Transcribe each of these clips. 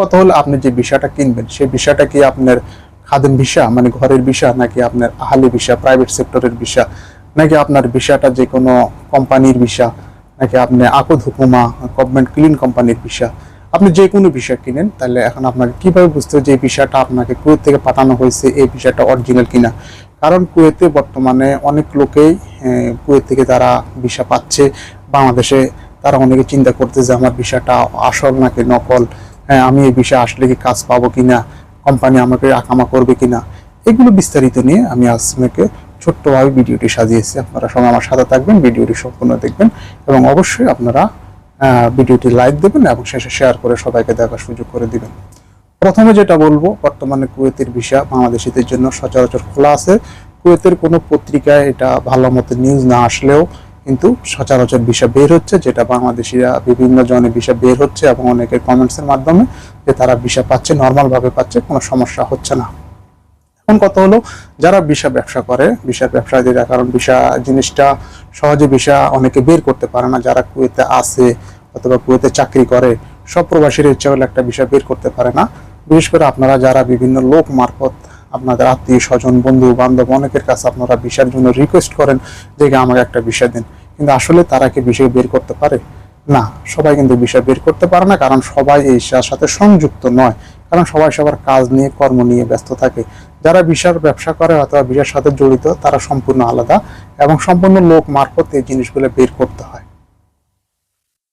কথা হলো আপনি যে বিষয়টা কিনবেন, সেই বিষয়টা কি আপনার খাদেম ভিসা মানে ঘরের ভিসা, নাকি আপনার আহালি ভিসা প্রাইভেট সেক্টরের ভিসা, নাকি আপনার ভিসাটা যে কোনো কোম্পানির ভিসা, নাকি আপনি আকদ হুকুমা গভর্নমেন্ট ক্লিন কোম্পানির ভিসা? আপনি যে কোনো বিষয় কিনেন, তাহলে এখন আপনাকে কীভাবে বুঝতে হবে যে বিষয়টা আপনাকে কুয়েত থেকে পাঠানো হয়েছে, এই বিষয়টা অরিজিনাল কিনা? কারণ কুয়েতে বর্তমানে অনেক লোকেই কুয়েত থেকে তারা ভিসা পাচ্ছে, বাংলাদেশে তারা অনেকে চিন্তা করতে যে আমার বিষয়টা আসল নাকি নকল। হ্যাঁ আমি এই বিষয়ে আসলে কি কাজ পাবো কিনা কোম্পানি আমাকে আকামা করবে কিনা, এগুলো বিস্তারিত নিয়ে আমি আজকে ছোট্টভাবে ভিডিওটি সাজিয়েছি। আপনারা সবাই আমার সাথে থাকবেন, ভিডিওটি সম্পূর্ণ দেখবেন এবং অবশ্যই আপনারা ভিডিওটি লাইক দেবেন এবং শেষে শেয়ার করে সবাইকে দেখার সুযোগ করে দিবেন। প্রথমে যেটা বলব, বর্তমানে কুয়েতের ভিসা বাংলাদেশিদের জন্য সচরাচর খোলা আছে। কুয়েতের কোনো পত্রিকায় এটা ভালো মতো নিউজ না আসলেও কিন্তু সচরাচর ভিসা বের হচ্ছে, যেটা বাংলাদেশিরা বিভিন্ন জনে ভিসা বের হচ্ছে এবং অনেকের কমেন্টসের মাধ্যমে যে তারা ভিসা পাচ্ছে নর্মাল ভাবে পাচ্ছে, কোনো সমস্যা হচ্ছে না। এখন কথা হলো, যারা ভিসা ব্যবসা করে ব্যবসা যেটা কারণ ভিসা জিনিসটা সহজে ভিসা অনেকে বের করতে পারে না, যারা কুয়েতে আসে অথবা কুয়েতে চাকরি করে, সব প্রবাসীর ইচ্ছা হলে একটা ভিসা বের করতে পারে না। বিশেষ করে আপনারা যারা বিভিন্ন লোক মারফত, আপনাদের আত্মীয় স্বজন বন্ধু বান্ধব অনেকের কাছে আপনারা ভিসার জন্য রিকোয়েস্ট করেন যে আমাকে একটা ভিসা দিন। কিন্তু আসলে তারা কি বিষয় বের করতে পারে? না, সবাই কিন্তু বিষয় বের করতে পারে না, কারণ সবাই এই সাথে সংযুক্ত নয়। কারণ সবাই সবার কাজ নিয়ে, কর্ম নিয়ে ব্যস্ত থাকে। যারা বিশার ব্যবসা করে অথবা বিশার সাথে জড়িত, তারা সম্পূর্ণ আলাদা এবং সম্পূর্ণ লোক মারফত এই জিনিসগুলো বের করতে হয়।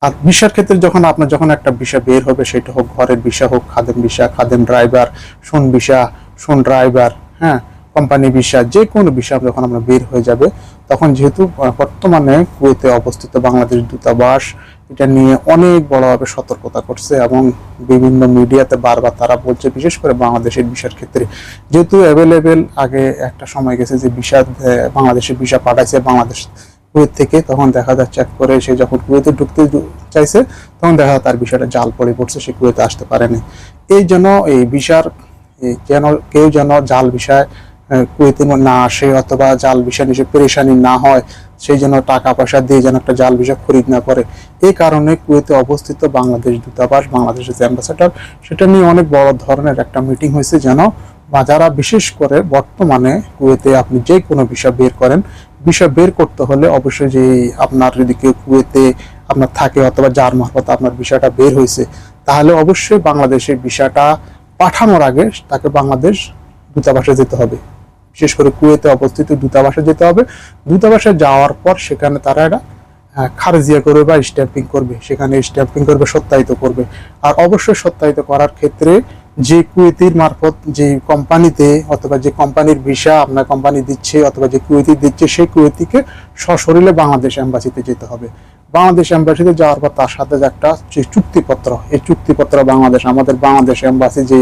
আর বিষয়ের ক্ষেত্রে যখন আপনার যখন একটা বিষয় বের হবে, সেটা হোক ঘরের বিষয় হোক, খাদেম বিষয়, খাদেম ড্রাইভার সোন বিষা সোন ড্রাইভার হ্যাঁ কোম্পানি বিষয় যে কোনো বিষয় যখন আমরা বের হয়ে যাবে, তখন যেহেতু বর্তমানে কুয়েতে অবস্থিত বাংলাদেশ দূতাবাস, এটা নিয়ে অনেক বড়ভাবে সতর্কতা করছে এবং বিভিন্ন মিডিয়াতে বারবার তারা বলছে, বিশেষ করে বাংলাদেশের বিষয়ের ক্ষেত্রে। যেহেতু অ্যাভেলেবেল আগে একটা সময় গেছে যে বিষা বাংলাদেশের ভিসা পাঠাইছে, বাংলাদেশ কুয়েত থেকে, তখন দেখা যাচ্ছে এক করে সে যখন কুয়েতে ঢুকতে চাইছে, তখন দেখা যায় তার বিষয়টা জাল পড়ে পড়ছে, সে কুয়েতে আসতে পারেনি। এই জন্য এই এই যেন, কেউ যেন জাল বিষয় কুয়েতে না আসে অথবা জাল বিষয় নিয়ে পেরেশানি না হয়, সেই জন্য টাকা পয়সা দিয়ে যেন একটা জাল বিষয় খরিদ না করে। এই কারণে কুয়েতে অবস্থিত বাংলাদেশ দূতাবাস, বাংলাদেশের যে অ্যাম্বাসেডর সেটা নিয়ে অনেক বড় ধরনের একটা মিটিং হয়েছে যেন বা যারা বিশেষ করে বর্তমানে কুয়েতে আপনি যে কোনো বিষয় বের করেন, বিষয় বের করতে হলে অবশ্যই যে আপনার যদি কেউ কুয়েতে আপনার থাকে অথবা যার মারফত আপনার বিষয়টা বের হয়েছে, তাহলে অবশ্যই বাংলাদেশের বিষয়টা পাঠানোর আগে তাকে বাংলাদেশ দূতাবাসে যেতে হবে। বিশেষ করে কুয়েতে অবস্থিত দূতাবাসে যেতে হবে। দূতাবাসে যাওয়ার পর সেখানে তারা এটা খারজিয়া করবে বা স্ট্যাম্পিং করবে। সেখানে স্ট্যাম্পিং করবে, সত্যায়িত করবে। আর অবশ্যই সত্যায়িত করার ক্ষেত্রে যে কুয়েতির মারফত যে কোম্পানিতে অথবা যে কোম্পানির ভিসা আপনার কোম্পানি দিচ্ছে অথবা যে কুয়েতি দিচ্ছে, সেই কুয়েতিকে সশরীরে বাংলাদেশ অ্যাম্বাসিতে যেতে হবে। বাংলাদেশ অ্যাম্বাসিতে যাওয়ার পর তার সাথে একটা যে চুক্তিপত্র, এই চুক্তিপত্র বাংলাদেশ, আমাদের বাংলাদেশ এম্বাসি যে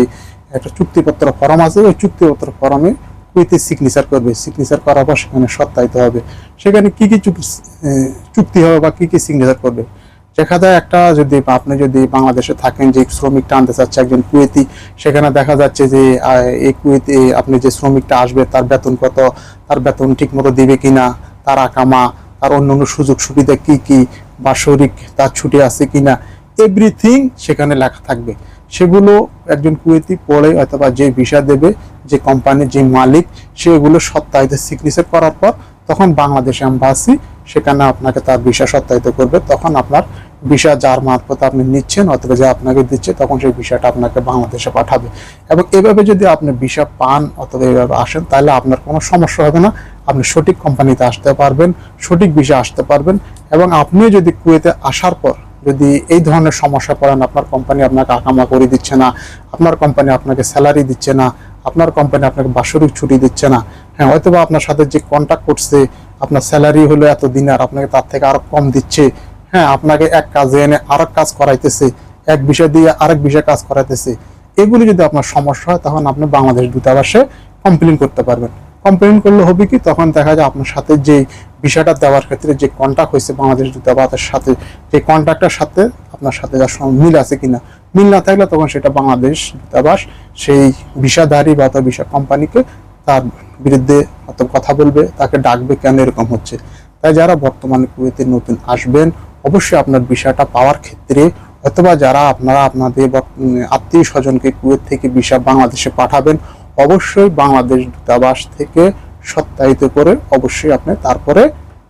একটা চুক্তিপত্র ফর্ম আছে, ওই চুক্তিপত্র ফর্মে কুয়েতে সিগনেচার করবে সিগনেচার করার পর সেখানে সত্যায়িত হবে। সেখানে কি কি চুক্তি হবে বা কি কি সিগনেচার করবে? দেখা যায় একটা যদি আপনি যদি বাংলাদেশে থাকেন, যে শ্রমিকটা আনতে চাচ্ছে একজন কুয়েতি, সেখানে দেখা যাচ্ছে যে এই কুয়েতে আপনি যে শ্রমিকটা আসবে, তার বেতন কত, তার বেতন ঠিক মতো দিবে কিনা, তার আকামা, তার অন্য অন্য সুযোগ সুবিধা কি কি বাৎসরিক তার ছুটি আছে কিনা এভরিথিং সেখানে লেখা থাকবে। সেগুলো একজন কুয়েতি পড়ে অথবা যে ভিসা দেবে, যে কোম্পানির যে মালিক, সেগুলো সত্যায়িত সিগনেচার করার পর তখন বাংলাদেশ এম্বাসি সেখানে আপনাকে তার ভিসা সত্যায়িত করবে। তখন আপনার ভিসা যার মারফত আপনি নিচ্ছেন অথবা যে আপনাকে দিচ্ছে, তখন সেই ভিসাটা আপনাকে বাংলাদেশে পাঠাবে। এবং এভাবে যদি আপনি ভিসা পান অথবা এভাবে আসেন, তাহলে আপনার কোনো সমস্যা হবে না। আপনি সঠিক কোম্পানিতে আসতে পারবেন, সঠিক ভিসা আসতে পারবেন। এবং আপনি যদি কুয়েতে আসার পর যদি এই ধরনের সমস্যা পড়েন, আপনার কোম্পানি আপনাকে আকামা করে দিচ্ছে না, আপনার কোম্পানি আপনাকে স্যালারি দিচ্ছে না, আপনার কোম্পানি আপনাকে বাৎসরিক ছুটি দিচ্ছে না হ্যাঁ হয়তো বা আপনার সাথে যে কন্ট্যাক্ট করছে, আপনার স্যালারি হলো এত দিন আর আপনাকে তার থেকে আরও কম দিচ্ছে হ্যাঁ আপনাকে এক কাজে এনে আরেক কাজ করাইতেছে, এক বিষয় দিয়ে আরেক বিষয় কাজ করাইতেছে, এগুলি যদি আপনার সমস্যা হয় তখন আপনি বাংলাদেশ দূতাবাসে কমপ্লেন করতে পারবেন। কমপ্লেন করলে হবে কি? তখন দেখা যায় আপনার সাথে যে বিষয়টা দেওয়ার ক্ষেত্রে যে কন্ট্যাক্ট হয়েছে বাংলাদেশ দূতাবাসের সাথে, যে কন্ট্যাক্টটার সাথে আপনার সাথে সঙ্গে মিল আছে কিনা, মিল না থাকলে তখন সেটা বাংলাদেশ দূতাবাস সেই ভিসাধারী বা ভিসা কোম্পানিকে তার বিরুদ্ধে অত কথা বলবে, তাকে ডাকবে কেন এরকম হচ্ছে? তাই যারা বর্তমানে কুয়েতে নতুন আসবেন, অবশ্যই আপনার বিষয়টা পাওয়ার ক্ষেত্রে অথবা যারা আপনারা আপনাদের আত্মীয় স্বজনকে কুয়েত থেকে ভিসা বাংলাদেশে পাঠাবেন অবশ্যই বাংলাদেশ দূতাবাস থেকে সত্যায়িত করে অবশ্যই আপনি তারপরে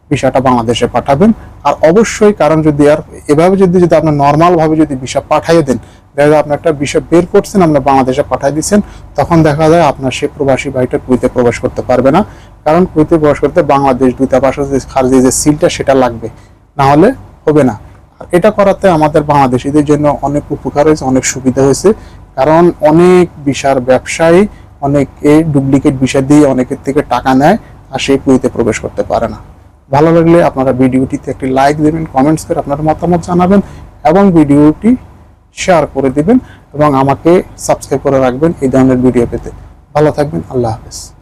ভিসাটা বাংলাদেশে পাঠাবেন। আর অবশ্যই কারণ যদি আর এভাবে যদি যদি আপনি নর্মাল ভাবে যদি ভিসা পাঠিয়ে দেন, দেখা যায় আপনি একটা ভিসা বের করছেন, আপনি বাংলাদেশে পাঠিয়ে দিচ্ছেন, তখন দেখা যায় আপনার সে প্রবাসী ভাইটা কুইতে প্রবেশ করতে পারবে না। কারণ কুইতে প্রবেশ করতে বাংলাদেশ দূতাবাসের যে খারিজের যে সিলটা সেটা লাগবে, না হলে হবে না। আর এটা করাতে আমাদের বাংলাদেশিদের জন্য অনেক উপকার হয়েছে, অনেক সুবিধা হয়েছে। কারণ অনেক বিশার ব্যবসায়ী অনেকে ডুপ্লিকেট বিষয় দিয়ে অনেকের থেকে টাকা নেয় আর সেই পুঁজিতে প্রবেশ করতে পারে না। ভালো লাগলে আপনারা ভিডিওটিতে একটি লাইক দেবেন কমেন্টস করে আপনার মতামত জানাবেন এবং ভিডিওটি শেয়ার করে দিবেন এবং আমাকে সাবস্ক্রাইব করে রাখবেন এই ধরনের ভিডিও পেতে। ভালো থাকবেন, আল্লাহ হাফেজ।